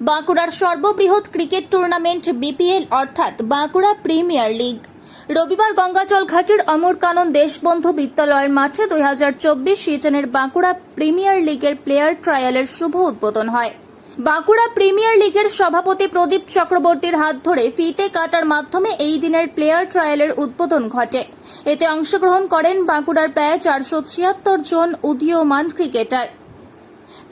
বাঁকুড়ার সর্ববৃহৎ cricket tournament BPL, অর্থাৎ বাঁকুড়া প্রিমিয়ার লিগ। রবিবার গঙ্গাজল ঘাটের অমর কানন দেশবন্ধু বিদ্যালয়ের মাঠে দুই হাজার চব্বিশ সিজনের বাঁকুড়া প্রিমিয়ার লিগের প্লেয়ার ট্রায়ালের শুভ উদ্বোধন হয়। বাঁকুড়া প্রিমিয়ার লিগের সভাপতি প্রদীপ চক্রবর্তীর হাত ধরে ফিতে কাটার মাধ্যমে এই দিনের প্লেয়ার ট্রায়ালের উদ্বোধন ঘটে। এতে অংশগ্রহণ করেন বাঁকুড়ার প্রায় চারশো ছিয়াত্তর জন উদীয়মান ক্রিকেটার।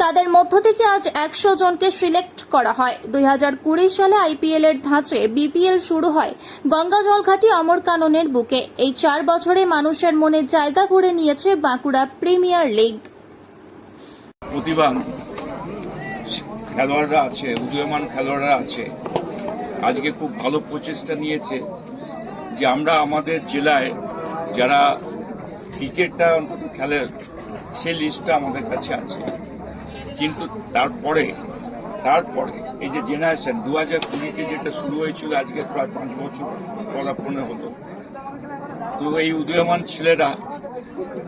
তাদের মধ্য থেকে আজ একশো জনকে সিলেক্ট করা হয়। দুই হাজার কুড়ি সালে আইপিএল এর ধাঁচে বিপিএল শুরু হয় গঙ্গা জলঘাটি অমর কাননের বুকে। এই চার বছরে মানুষের মনে জায়গা করে নিয়েছে বাঁকুড়া প্রিমিয়ার লিগ। প্রতিভা খেলোয়াড়রা আছে, উদীয়মান খেলোয়াড়রা আছে। আজকে খুব ভালো প্রচেষ্টা নিয়েছে যে আমরা আমাদের জেলায় যারা ক্রিকেটটা অন্তত খেলে, সে লিস্টটা আমাদের কাছে আছে। কিন্তু তারপরে তারপরে এই যে জেনারেশন দু হাজার কুড়িতে যেটা শুরু হয়েছিল আজকে প্রায় পাঁচ বছর পদার্পণে হলো তো এই উদীয়মান ছেলেরা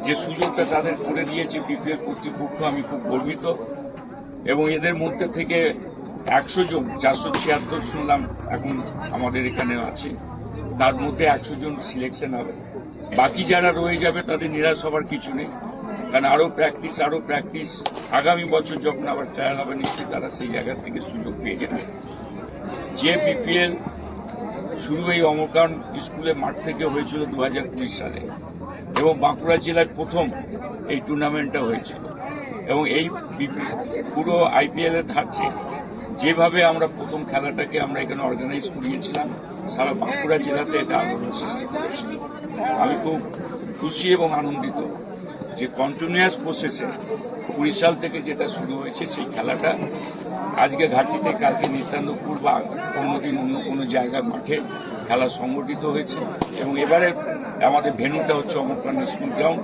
যে সুযোগটা তাদের করে দিয়েছে বিপিএল কর্তৃপক্ষ, আমি খুব গর্বিত। এবং এদের মধ্যে থেকে একশো জন, চারশো ছিয়াত্তর শুনলাম, এখন আমাদের এখানে আছে। তার মধ্যে একশো জন সিলেকশন হবে। বাকি যারা রয়ে যাবে, তাদের নিরাশ হবার কিছু নেই। কারণ আরও প্র্যাকটিস আরও প্র্যাকটিস আগামী বছর যখন আবার ট্রায়াল হবে, নিশ্চয়ই তারা সেই জায়গা থেকে সুযোগ পেয়ে যাবে। যে বিপিএল শুরু এই অমরকান স্কুলের মাঠ থেকে হয়েছিল দু সালে এবং বাঁকুড়া জেলায় প্রথম এই টুর্নামেন্টটা হয়েছিল। এবং এই পুরো আইপিএল এর ধারছে যেভাবে আমরা প্রথম খেলাটাকে আমরা এখানে অর্গানাইজ করিয়েছিলাম, সারা বাঁকুড়া জেলাতে এটা আলোড়ন সৃষ্টি করেছিল। আমি খুব খুশি এবং আনন্দিত যে কন্টিনিউয়াস প্রসেসে সাল থেকে যেটা শুরু হয়েছে, সেই খেলাটা আজকে ঘাটিতে কালকে নিত্যান্তপুর বা অন্যদিন অন্য কোনো জায়গার মাঠে খেলা সংগঠিত হয়েছে এবং এবারে আমাদের ভেন্যুটা হচ্ছে অমরকান স্কুল গ্রাউন্ড।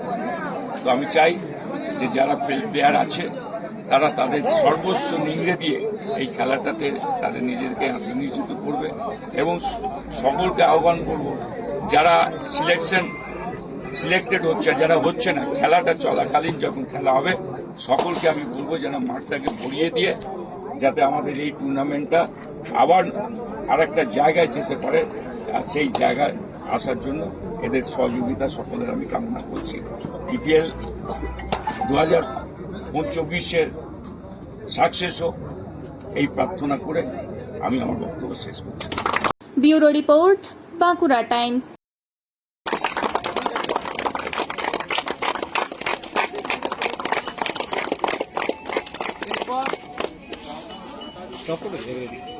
তো আমি চাই যে যারা প্লেয়ার আছে, তারা তাদের সর্বোচ্চ নিংড়ে দিয়ে এই খেলাটাতে তাদের নিজেদেরকে নিয়োজিত করবে এবং সকলকে আহ্বান করব, যারা সিলেকশন সিলেক্টেড হচ্ছে, যারা হচ্ছে না, খেলাটা চলাকালীন যখন খেলা হবে, সকলকে আমি বলব যেন মাঠটাকে ভরিয়ে দিয়ে যাতে আমাদের এই টুর্নামেন্টটা আবার আরেকটা জায়গায় যেতে পারে, আর সেই জায়গায় আসার জন্য এদের সহযোগিতা, সকলের আমি কামনা করছি। বিপিএল দু হাজার চব্বিশের সাকসেস হোক, এই প্রার্থনা করে আমি আমার বক্তব্য শেষ করছি। Bureau report Bankura times. সকলে